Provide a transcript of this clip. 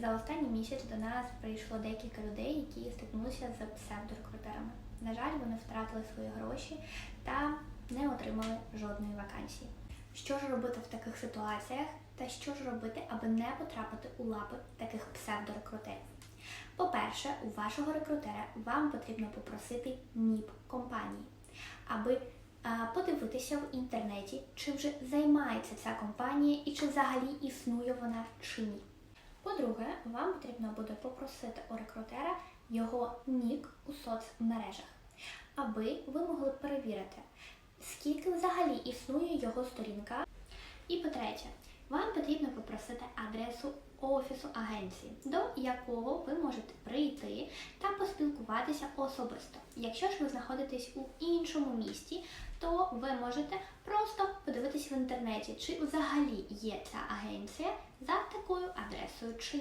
За останній місяць до нас прийшло декілька людей, які стикнулися з псевдорекрутерами. На жаль, вони втратили свої гроші та не отримали жодної вакансії. Що ж робити в таких ситуаціях, та що ж робити, аби не потрапити у лапи таких псевдорекрутерів? По-перше, у вашого рекрутера вам потрібно попросити НІП компанії, аби подивитися в інтернеті, чи вже займається ця компанія і чи взагалі існує вона чи ні. По-друге, вам потрібно буде попросити у рекрутера його нік у соцмережах, аби ви могли перевірити, скільки взагалі існує його сторінка. І по-третє, вам потрібно попросити адресу офісу агенції, до якого ви можете прийти та поспілкуватися особисто. Якщо ж ви знаходитесь у іншому місті, то ви можете просто подивитися в інтернеті, чи взагалі є ця агенція за so true